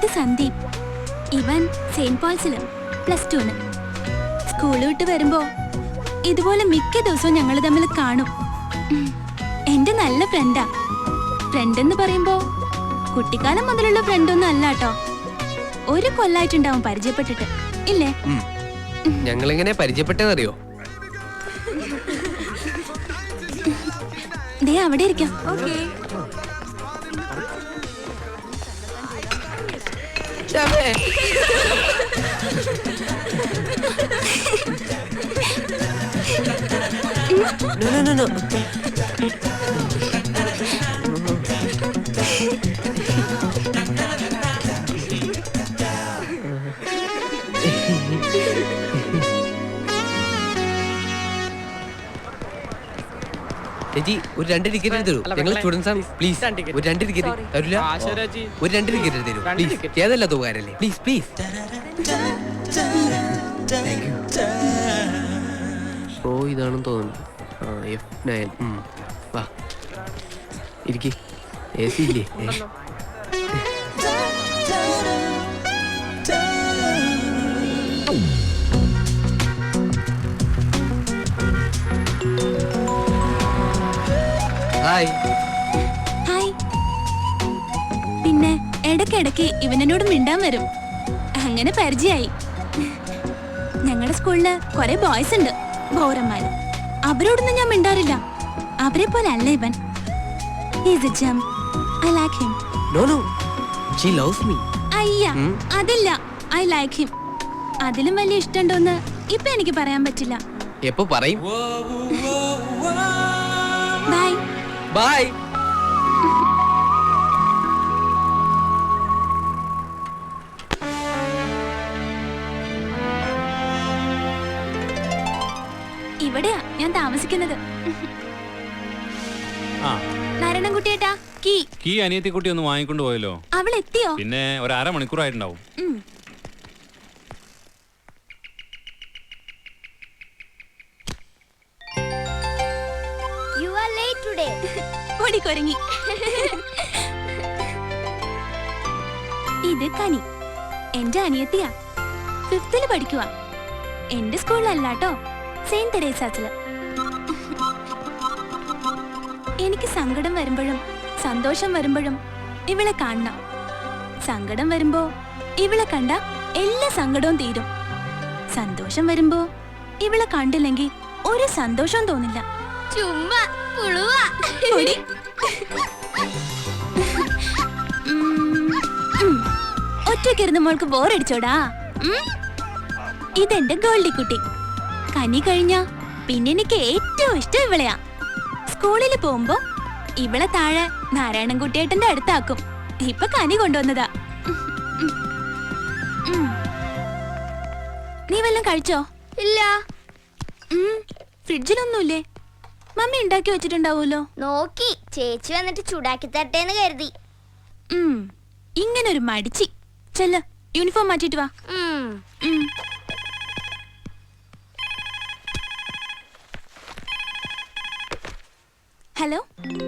ഇത് സന്ദീപ്. ഇവൻ സെയിന്റ് പോൾസിലും പ്ലസ് ടുന്ന് സ്കൂൾ വിട്ട് വരുമ്പോ ഇതുപോലെ മിക്ക ദിവസവും ഞങ്ങൾ തമ്മിൽ കാണും. എന്റെ നല്ല ഫ്രണ്ടാ. ഫ്രണ്ട് എന്ന് പറയുമ്പോ കുട്ടിക്കാലം മുതലുള്ള ഫ്രണ്ടൊന്നും അല്ല കേട്ടോ. ഒരു കൊല്ലായിട്ടുണ്ടാവും പരിചയപ്പെട്ടിട്ട്. ഇല്ലേ? ഞങ്ങൾ എങ്ങനെ പരിചയപ്പെട്ടതറിയോ ദേ അവിടെ ഇരിക്കാം. 그다음에 노노노노 ഒരു രണ്ട് ടിക്കറ്റ് തരൂ. ഞങ്ങൾ സ്റ്റുഡൻസ് ആണ്. പ്ലീസ് ഒരു രണ്ട് ടിക്കറ്റ് തരില്ല ഒരു രണ്ട് ടിക്കറ്റ് തരൂ. പ്ലീസ് ഏതല്ല തോകാരല്ലേ പ്ലീസ് പ്ലീസ് ഓ ഇതാണെന്ന് തോന്നുന്നു. ആ എഫ് നയൻ വാ. ഇരിക്കേ. എ സി ഇല്ലേ? ഹായ് ഹായ് പിന്നെ ഇടയ്ക്കിടയ്ക്ക് ഇവനോട് മിണ്ടാൻ വരും. അങ്ങനെ പരിചയമായി ഞങ്ങളുടെ സ്കൂളിൽ കുറെ ബോയ്സ് ഉണ്ട് ബോറന്മാര് അവരോടൊന്നും ഞാൻ മിണ്ടാറില്ല. അവരെ പോലെ അല്ല ഇവൻ. I like him. No no she loves me അയ്യ അതില്ല. ഐ ലൈക്ക് ഹിം അതിലും വലിയ ഇഷ്ടമുണ്ടോന്ന് ഇപ്പൊ എനിക്ക് പറയാൻ പറ്റില്ല. എപ്പോ പറയും? ബൈ ബൈ ഇവിടെയാ ഞാൻ താമസിക്കുന്നത്. ആ. നാരായണൻകുട്ടിയേട്ടാ കീ. കീ അനിയത്തിക്കുട്ടി ഒന്ന് വാങ്ങിക്കൊണ്ട് പോയല്ലോ. അവൾ എത്തിയോ പിന്നെ ഒരു അരമണിക്കൂറായിട്ടുണ്ടാവും. ഉം. ഓടിക്കൊരങ്ങി ഇത് കനി. എന്റെ അനിയത്തിയാ. ഫിഫ്തിൽ പഠിക്കുക എന്റെ സ്കൂളിലല്ലാട്ടോ സെയിന്റ് തെരേസാസിൽ. എനിക്ക് സങ്കടം വരുമ്പോഴും സന്തോഷം വരുമ്പോഴും ഇവളെ കാണണം. സങ്കടം വരുമ്പോ ഇവളെ കണ്ട എല്ലാ സങ്കടവും തീരും. സന്തോഷം വരുമ്പോ ഇവളെ കണ്ടില്ലെങ്കിൽ ഒരു സന്തോഷവും തോന്നില്ല. ചുമ്മാ പുളുവ. ഒറ്റയ്ക്കിരുന്ന് മോൾക്ക് ബോറടിച്ചോടാ? ഇതെന്റെ ഗോൾഡി കുട്ടി. കനി കഴിഞ്ഞ പിന്നെ എനിക്ക് ഏറ്റവും ഇഷ്ടം ഇവളെയാ. സ്കൂളിൽ പോകുമ്പോ ഇവളെ താഴെ നാരായണൻ നാരായണൻകുട്ടിയേട്ടന്റെ അടുത്താക്കും. ഇപ്പൊ കനി കൊണ്ടുവന്നതാ. നീ വല്ലതും കഴിച്ചോ? ഇല്ല. ഫ്രിഡ്ജിലൊന്നുമില്ലേ? മമ്മി ഉണ്ടാക്കി വെച്ചിട്ടുണ്ടാവുമല്ലോ? നോക്കി. ചേച്ചി വന്നിട്ട് ചൂടാക്കി തരട്ടേന്ന് കരുതി. ഇങ്ങനെ ഒരു മടിച്ചി. ചെല്ല യൂണിഫോം മാറ്റിട്ട് വാ. ഉം. ഉം. ഹലോ?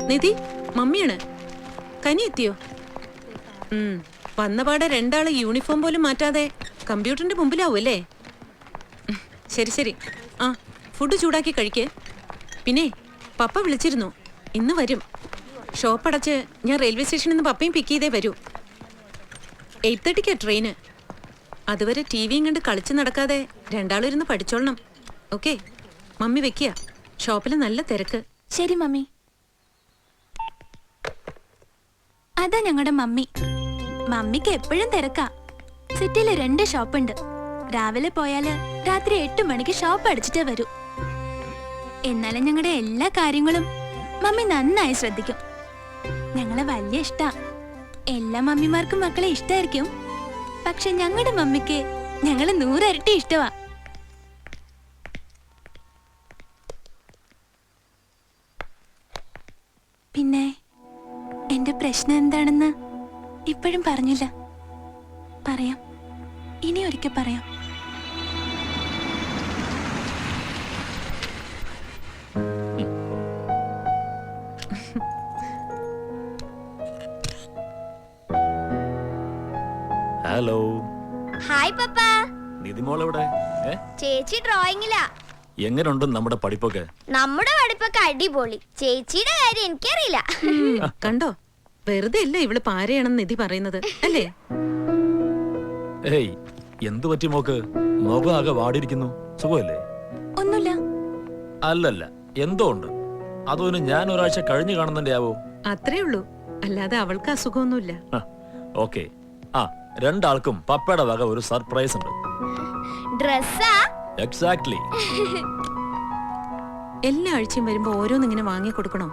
നിധി മമ്മിയാണ്. കനി എത്തിയോ? ഉം, വന്നപാടെ രണ്ടാൾ യൂണിഫോം പോലും മാറ്റാതെ കമ്പ്യൂട്ടറിന്റെ മുമ്പിലാവും അല്ലേ ഉം, ശരി ശരി. ആ ഫുഡ് ചൂടാക്കി കഴിക്കേ. പിന്നെ പപ്പ വിളിച്ചിരുന്നു. ഇന്ന് വരും. ഷോപ്പ് അടച്ച് ഞാൻ റെയിൽവേ സ്റ്റേഷനിൽ നിന്ന് പപ്പയും പിക്ക് ചെയ്തേ വരൂ. എയ്റ്റ് തേർട്ടിക്കാ ട്രെയിന്. അതുവരെ ടി വിയും കണ്ട് കളിച്ച് നടക്കാതെ രണ്ടാളും ഇരുന്ന് പഠിച്ചോളണം. ഓക്കെ മമ്മി വെക്കുക ഷോപ്പിൽ നല്ല തിരക്ക്. ശരി മമ്മി. അതാ ഞങ്ങളുടെ മമ്മി. മമ്മിക്ക് എപ്പോഴും തിരക്കാ. സിറ്റിയിൽ രണ്ട് ഷോപ്പുണ്ട്. രാവിലെ പോയാൽ രാത്രി എട്ട് മണിക്ക് ഷോപ്പ് അടിച്ചിട്ടേ വരൂ. എന്നാലും ഞങ്ങളുടെ എല്ലാ കാര്യങ്ങളും മമ്മി നന്നായി ശ്രദ്ധിക്കും. ഞങ്ങളെ വലിയ ഇഷ്ടാ. എല്ലാ മമ്മിമാർക്കും മക്കളെ ഇഷ്ടായിരിക്കും. പക്ഷെ ഞങ്ങളുടെ മമ്മിക്ക് ഞങ്ങളെ നൂറരട്ടി ഇഷ്ടമാ പിന്നെ എന്റെ പ്രശ്നം എന്താണെന്ന് ഇപ്പോഴും പറഞ്ഞില്ല. പറയാം. ഇനി ഒരിക്കൽ പറയാം. ഹായ് പപ്പ നിധിമോളെവിടെ ഏ? ചേച്ചി ഡ്രോയിങ്ങിലാ എങ്ങനെയുണ്ട് നമ്മുടെ പഠിപ്പൊക്കെ? നമ്മുടെ പഠിപ്പൊക്കെ അടിപൊളി. ചേച്ചിയുടെ കാര്യം എനിക്കറിയില്ല. കണ്ടോ? വെറുതെ അല്ല ഇവൾ പാരയാണെന്ന് നിധി പറയുന്നത് അല്ലേ? ഏയ് എന്തു പറ്റി മോക്ക്? മുഖം ആകെ വാടിയിരിക്കുന്നു. സുഖമല്ലേ? ഒന്നുമില്ല. അല്ലല്ല എന്തോ ഉണ്ട്. അതൊന്ന് ഞാൻ ഒരാഴ്ച കഴിഞ്ഞു കാണുന്നതിന്റെ ആവോ അത്രേ ഉള്ളൂ. അല്ലാതെ അവൾക്ക് അസുഖമൊന്നുമില്ല. ഓക്കെ. രണ്ടാൾക്കും പപ്പയുടെ വക ഒരു സർപ്രൈസ് ഉണ്ട്. ഡ്രസ്സാ? എക്സാക്ട്ലി എല്ലാ ആഴ്ചയും വരുമ്പോ ഓരോന്നിങ്ങനെ വാങ്ങി കൊടുക്കണോ?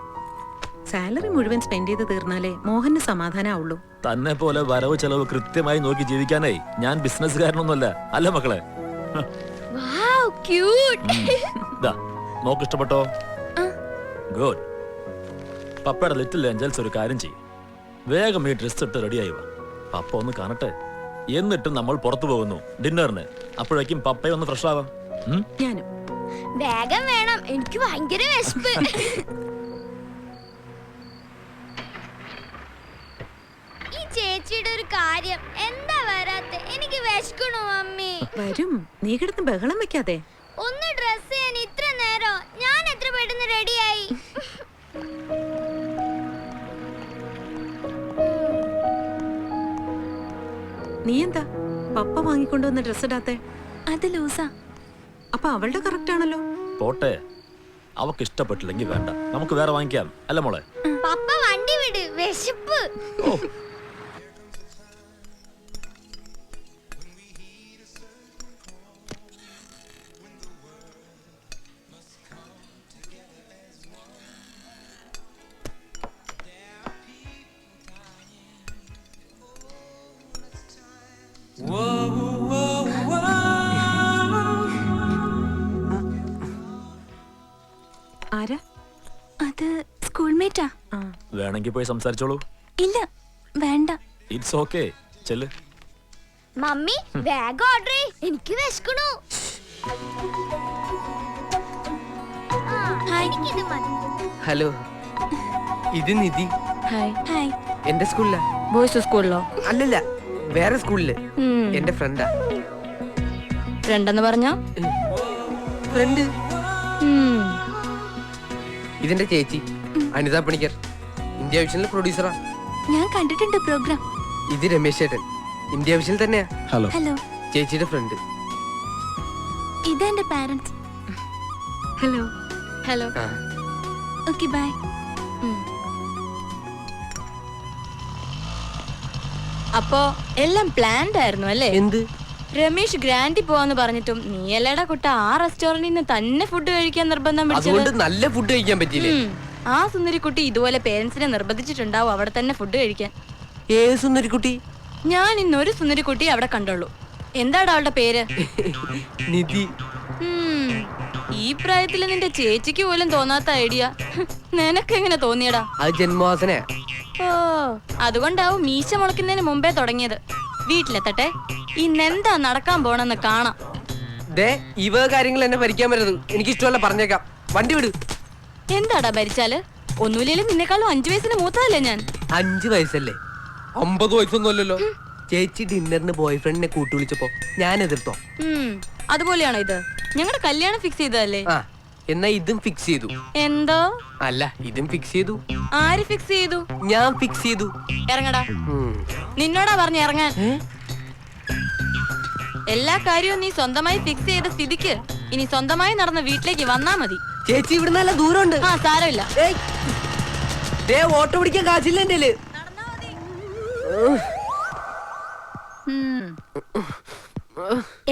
സാലറി മുഴുവൻ സ്പെൻഡ് ചെയ്ത് തീർന്നാലേ മോഹന് സമാധാനാവുള്ളൂ. തന്നെ പോലെ വരവ് ചെലവ് കൃത്യമായി നോക്കി ജീവിക്കാനായി ഞാൻ ബിസിനസ്സുകാരനൊന്നുമല്ല. അല്ല മക്കളെ? ഹ, വാവ് ക്യൂട്ട് ദാ മോക്ക് ഇഷ്ടപ്പെട്ടോ? ഗുഡ് പപ്പയുടെ ലിറ്റിൽ ഏഞ്ചൽസ് ഒരു കാര്യം ചെയ്യും. വേഗം ഈ ഡ്രസ് ഇട്ട് റെഡിയായി വാ. പപ്പ ഒന്ന് കാണട്ടെ? എന്നിട്ടും നമ്മൾ പുറത്തു പോകുന്നു. ഡിന്നറിന്. അപ്പോഴേക്കും പപ്പ ഒന്ന് ഫ്രഷ് ആവാം? ഞാനും. വേഗം വേണം. എനിക്ക് ഭയങ്കര വിശപ്പ്. ഈ ചേച്ചിയുടെ ഒരു കാര്യം. എന്താ വരാത്തെ? എനിക്ക് വിശക്കണു മമ്മി വരും. നീ കിടന്ന് ബഹളം വെക്കാതെ. ഒന്ന് നീ എന്താ പപ്പ വാങ്ങിക്കൊണ്ടുവന്ന ഡ്രസ് ഇടാത്തെ? അത് ലൂസാ. അപ്പൊ അവളുടെ കറക്റ്റ് ആണല്ലോ. പോട്ടെ. അവക്ക് ഇഷ്ടപ്പെട്ടില്ലെങ്കിൽ വേണ്ട. നമുക്ക് വേറെ വാങ്ങിക്കാം. അല്ല മോളെ? പപ്പ വണ്ടി വിട്. വിശപ്പ്. ഓ വേണമെങ്കിൽ പോയി സംസാരിച്ചോളൂ. ഇല്ല വേണ്ട. ഇറ്റ്സ് ഓക്കേ ചെല്ല്. മമ്മി വേഗം ഓർഡർ ചെയ് എനിക്ക് വിശക്കണു. എനിക്കിത് മതി. ഹലോ ഇത് നിധി. ഹായ് ഹായ് എന്റെ സ്കൂളിലാ? ബോയ്സ് സ്കൂളിലോ അല്ലല്ല വേറെ സ്കൂളിൽ. എന്റെ ഫ്രണ്ടാ ഫ്രണ്ടെന്ന് പറഞ്ഞോ? ഫ്രണ്ട്. ഇതിന്റെ ചേച്ചി അനിത പണിക്കർ. ഇന്ത്യ വിഷനിൽ പ്രൊഡ്യൂസറാ ഞാൻ കണ്ടിട്ടുണ്ട് പ്രോഗ്രാം ഇത് രമേശ് ചേട്ടൻ ഇന്ത്യ വിഷനിൽ തന്നെയാ. ഹലോ ഹലോ ചേച്ചിയുടെ ഫ്രണ്ട് ഇതെന്റെ പാരന്റ്സ് ഹലോ ഹലോ ആ. ഓക്കെ ബൈ അപ്പോ എല്ലാം പ്ലാൻഡ് ആയിരുന്നു അല്ലേ? എന്ത്? രമേശ് ഗ്രാൻഡി പോവാന്ന് പറഞ്ഞിട്ടും നീ അല്ലേടാ കുട്ട ആ റെസ്റ്റോറന്റിൽ നിന്ന് തന്നെ ഫുഡ് കഴിക്കാൻ നിർബന്ധം അതുകൊണ്ട് പിടിച്ചത് നല്ല ഫുഡ് കഴിക്കാൻ പറ്റിയില്ലേ? ഉം. ആ സുന്ദരിക്കുട്ടി ഇതുപോലെ പേരൻസിനെ നിർബന്ധിച്ചിട്ടുണ്ടാവും അവിടെ തന്നെ ഫുഡ് കഴിക്കാൻ. ഏത് സുന്ദരിക്കുട്ടി? ഞാൻ ഇന്നൊരു സുന്ദരിക്കുട്ടി അവിടെ കണ്ടുള്ളൂ. എന്താടാ അവളുടെ പേര്? നിധി. ഉം. ഈ പ്രായത്തിൽ നിന്റെ ചേച്ചിക്ക് പോലും തോന്നാത്ത ഐഡിയ. നിനക്കെങ്ങനെ തോന്നിയടാ? അത് ജന്മവാസന ഓ അതുകൊണ്ടാവും മീശ മുളക്കുന്നതിന് മുമ്പേ തുടങ്ങിയത്. വീട്ടിലെത്തട്ടെ ഇന്നെന്താ നടക്കാൻ പോണെന്ന് കാണാം. ദേ ഇവ കാര്യങ്ങൾ എന്നെ ഭരിക്കാൻ പറ്റരുത് എനിക്ക് ഇഷ്ടമല്ല പറഞ്ഞേക്കാം. വണ്ടി വിട്. എന്താടാ ഭരിച്ചാൽ? ഒന്നുമില്ലേലും നിന്നെക്കാളും അഞ്ചു വയസ്സിന് മൂത്തതല്ലേ ഞാൻ? അഞ്ചു വയസ്സല്ലേ? അമ്പത് വയസ്സൊന്നും അല്ലല്ലോ. ചേച്ചി ഡിന്നറിന് ബോയ് ഫ്രണ്ടിനെ കൂട്ടി വിളിച്ചപ്പോ ഞാൻ എതിർത്തോ? ഉം. അതുപോലെയാണോ ഇത്? ഞങ്ങളുടെ കല്യാണം ഫിക്സ് ചെയ്തതല്ലേ? ആ എന്നാ ഇതും ഫിക്സ് ചെയ്തു. എന്തോ? അല്ല ഇതും ഫിക്സ് ചെയ്തു. ആര് ഫിക്സ് ചെയ്തു? ഞാൻ ഫിക്സ് ചെയ്തു. ഇറങ്ങടാ. ഉം. നിന്നോടാ പറഞ്ഞു ഇറങ്ങാൻ. എല്ലാ കാര്യവും നീ സ്വന്തമായി ഫിക്സ് ചെയ്ത സ്ഥിതിക്ക് ഇനി സ്വന്തമായി നടന്ന വീട്ടിലേക്ക് വന്നാ മതി. ചേച്ചി ഇവിടെ നല്ല ദൂരമുണ്ട്. ആ സാരമില്ല. ദേ ഓട്ടോ പിടിക്കാൻ കാശില്ല എന്റെ.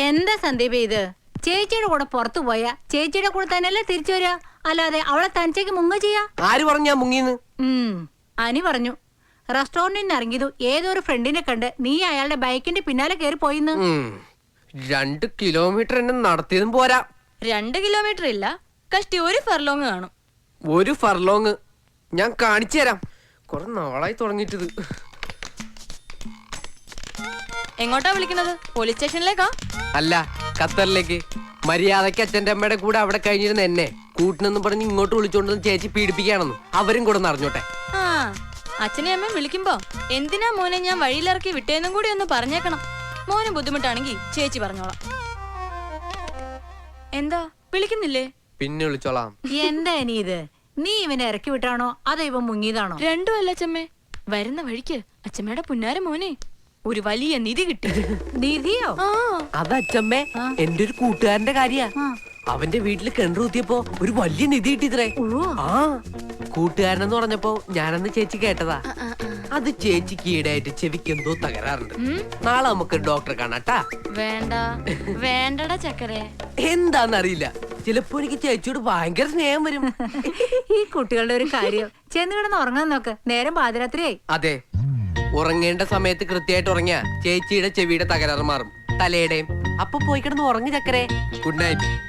എന്താ സന്ദീപ് ഇത്? ചേച്ചിയുടെ കൂടെ പുറത്തു പോയാ? ചേച്ചിയുടെ കൂടെ തന്നെയല്ലേ തിരിച്ചു വരിക? അല്ലാതെ അവളെ തനിച്ചേക്ക് മുങ്ങ ചെയ്യാ? ആര് പറഞ്ഞു മുങ്ങിന്ന്? അനി പറഞ്ഞു. റെസ്റ്റോറന്റിൽ നിന്ന് ഇറങ്ങിയതു ഏതൊരു ഫ്രണ്ടിനെ കണ്ട് നീ അയാളുടെ ബൈക്കിന്റെ പിന്നാലെ കയറി പോയിന്ന്. രണ്ട് കിലോമീറ്റർ എന്നെ നടത്തിയതും പോരാ. രണ്ട് കിലോമീറ്റർ ഇല്ല. കഷ്ടി ഒരു ഫർലോങ് കാണും. ഒരു ഫർലോങ്. ഞാൻ കാണിച്ചു തരാം. കുറെ നാളായി തുടങ്ങിയിട്ടത്. എങ്ങോട്ടാ വിളിക്കുന്നത്? പോലീസ് സ്റ്റേഷനിലേക്കാ? അല്ല ഖത്തറിലേക്ക്. മര്യാദയ്ക്ക് അച്ഛന്റെ അമ്മയുടെ കൂടെ അവിടെ കഴിഞ്ഞിരുന്ന എന്നെ കൂട്ടിനെന്ന് പറഞ്ഞ് ഇങ്ങോട്ട് വിളിച്ചോണ്ടെന്ന് ചേച്ചി പീഡിപ്പിക്കുകയാണെന്ന് അവരും കൂടെ അറിഞ്ഞോട്ടെ. ആ അച്ഛനെ അമ്മയും വിളിക്കുമ്പോ എന്തിനാ മോനെ ഞാൻ വഴിയിലിറക്കി വിട്ടേന്നും കൂടി ഒന്ന് പറഞ്ഞേക്കണം. മോനും ബുദ്ധിമുട്ടാണെങ്കിൽ ചേച്ചി പറഞ്ഞോളാം. എന്താ? വിളിക്കുന്നില്ലേ? പിന്നെ വിളിച്ചോളാം. എന്താ ഇനി ഇത്? നീ ഇവനെ ഇറക്കി വിട്ടാണോ? അതോ ഇവൻ മുങ്ങിയതാണോ? രണ്ടും അല്ല അച്ഛമ്മേ. വരുന്ന വഴിക്ക് അച്ഛമ്മയുടെ പുന്നാര മോനെ. ഒരു വലിയ നിധി കിട്ടി. നിധിയോ? ആ. അത് അച്ഛമ്മേ എന്റെ ഒരു കൂട്ടുകാരന്റെ കാര്യ. അവന്റെ വീട്ടിൽ കിണർ കുത്തിയപ്പോ ഒരു വലിയ നിധി കിട്ടിത്രേ ആ. കൂട്ടുകാരനെന്ന് പറഞ്ഞപ്പോ ഞാനന്ന് ചേച്ചി കേട്ടതാ. അത് ചേച്ചിക്ക് ഈടായിട്ട് ചെവിക്ക് എന്തോ തകരാറുണ്ട്. നാളെ നമുക്ക് ഡോക്ടറെ കാണാട്ടാ വേണ്ട. വേണ്ടടാ ചക്കരെ. എന്താന്നറിയില്ല. ചിലപ്പോ എനിക്ക് ചേച്ചിയോട് ഭയങ്കര സ്നേഹം വരും. ഈ കുട്ടികളുടെ ഒരു കാര്യം. ചെന്ന് കിടന്ന് ഉറങ്ങാൻ നോക്ക്. നേരം പാതിരാത്രിയായി. അതെ. ഉറങ്ങേണ്ട സമയത്ത് കൃത്യമായിട്ട് ഉറങ്ങിയ ചേച്ചിയുടെ ചെവിയുടെ തകരാറ് മാറും. തലയുടെയും. അപ്പൊ പോയി കിടന്ന് ഉറങ്ങി ചക്കരെ. Good night